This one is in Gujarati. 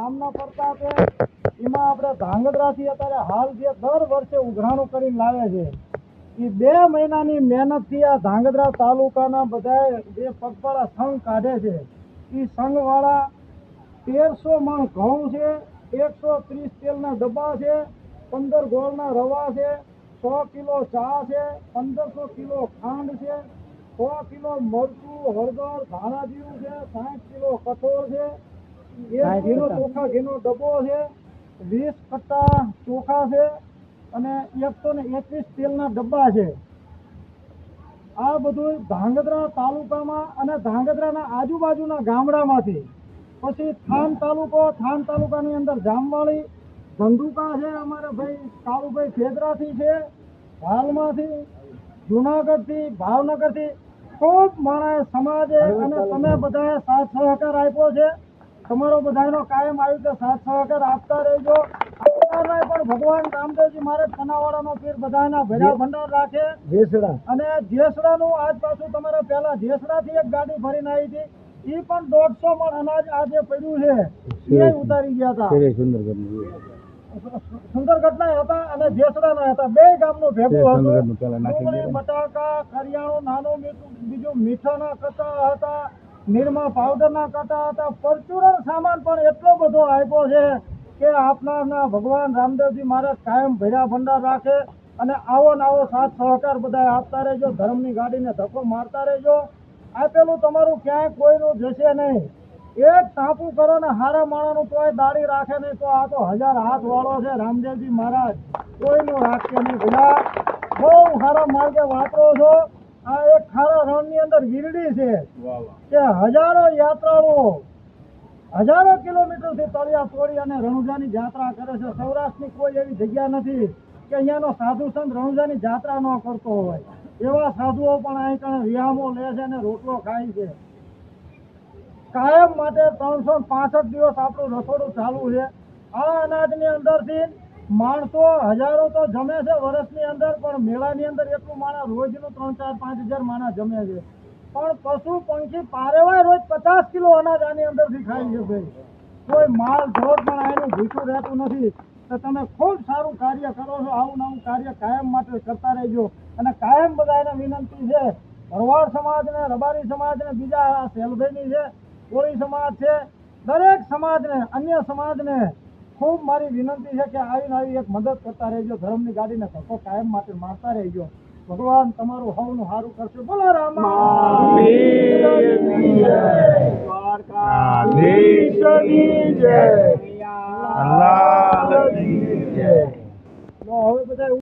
કામના કરતા છે એમાં આપણે ધાંગધ્રાથી અત્યારે હાલ જે દર વર્ષે ઉઘરાણું કરીને લાવે છે, એ બે મહિનાની મહેનતથી આ ધાંગધ્રા તાલુકાના બધા જે પગપાળા સંઘ કાઢે છે એ સંઘવાળા તેરસો મણ ઘઉં છે, એકસો ત્રીસ તેલના ડબ્બા છે, પંદર ગોળના રવા છે, સો કિલો ચા છે, પંદરસો કિલો ખાંડ છે, સો કિલો મરચું, હળદર ધાણા જીરું છે, સાઠ કિલો કઠોળ છે કિલો ચોખા ઘીનો ડબ્બો છે વીસ કટ્ટા ચોખા છે અને એકસો ને એકવીસ તેલના ડબ્બા છે. આ બધું ધાંગધ્રા તાલુકામાં અને ધાંગધ્રાના આજુબાજુના ગામડામાંથી. પછી થાન તાલુકો થાન તાલુકાની અંદર જામવાળી ધંધુકા છે અમારે ભાઈ કાળુભાઈ ખેદરાથી છે હાલમાંથી જુનાગઢથી ભાવનગરથી ખૂબ માણસ સમાજે અને તમે બધાએ સાથ સહકાર આપ્યો છે. તમારો બધાનો કાયમ આવી રીતે સાથ સહકાર આપતા રહેજો. પણ ભગવાન રામદેવજી મહારાજ કનાવાડાનો પીર બધાના ભેરા ભંડાર રાખે. જેસડા. અને જેસડાનું આજ પાછું તમારે પહેલા જેસડાથી એક ગાડી ભરીને આવી હતી. એ પણ દોઢસો મણ અનાજ આજે પડ્યું છે. એ ઉતારી ગયા હતા. સુંદરગઢ સુંદરગઢના હતા અને જેસડાના હતા. બે ગામનું ભેગું હતું. બટાકા કરિયાણું નાનું બીજું મીઠાના કચા હતા. નિરમા પાવડરના કટા હતા. પરચુરણ સામાન પણ એટલો બધો આપ્યો છે કે આપનારના ભગવાન રામદેવજી મહારાજ કાયમ ભર્યા ભંડાર રાખે અને આવો ને આવો સાથ સહકાર બધા આપતા રહેજો, ધર્મની ગાડીને ધક્કો મારતા રહેજો. આપેલું તમારું ક્યાંય કોઈનું જશે નહીં. એક ટાંપુ કરો ને હારા માણાનું કોઈ દાડી રાખે નહીં તો આ તો હજાર હાથ વાળો છે રામદેવજી મહારાજ. કોઈનું રાખશે નહીં ભલા. બહુ સારા માર્ગે વાપરો છો. આ એક ખારા રણની અંદર ગીરડી છે. કે હજારો યાત્રાળુઓ હજારો કિલોમીટરથી તળિયા તોડી અને રણુજાની જાત્રા કરે છે. સૌરાષ્ટ્રની કોઈ એવી જગ્યા નથી કે અહીંયાનો સાધુ સંત રણુજાની જાત્રા ન કરતો હોય. એવા સાધુઓ પણ અહીં કણે વિહામો લે છે અને રોટલો ખાય છે. કાયમ માટે ત્રણસો પાસઠ દિવસ આપણું રસોડું ચાલુ છે. આ અનાજની અંદરથી માણસો હજારો તો જમે છે વર્ષની અંદર, પણ મેળાની અંદર એટલું માણસ રોજનું ત્રણ, ચાર, પાંચ હજાર માણસ જમે છે. પણ પશુ પંખી પારેવાય રોજ પચાસ કિલો અનાજ આની અંદરથી ખાય છે. ભાઈ કોઈ માલ ઢોર પણ આનું ભૂખ્યું રહેતું નથી. તો તમે ખૂબ સારું કાર્ય કરો છો, આવું નવું કાર્ય કાયમ માટે કરતા રહેજો. અને કાયમ બધાને વિનંતી છે, ભરવાડ સમાજને, રબારી સમાજને, બીજા સેલભાઈની છે, કોળી સમાજ છે, દરેક સમાજને, અન્ય સમાજને ખૂબ મારી વિનંતી છે કે આવીને આવી એક મદદ કરતા રહેજો ધર્મની ગાડીને ધક્કો કાયમ માટે મારતા રહેજો. ભગવાન તમારું હવનું સારું કરશે. બોલો રામા. હવે બધા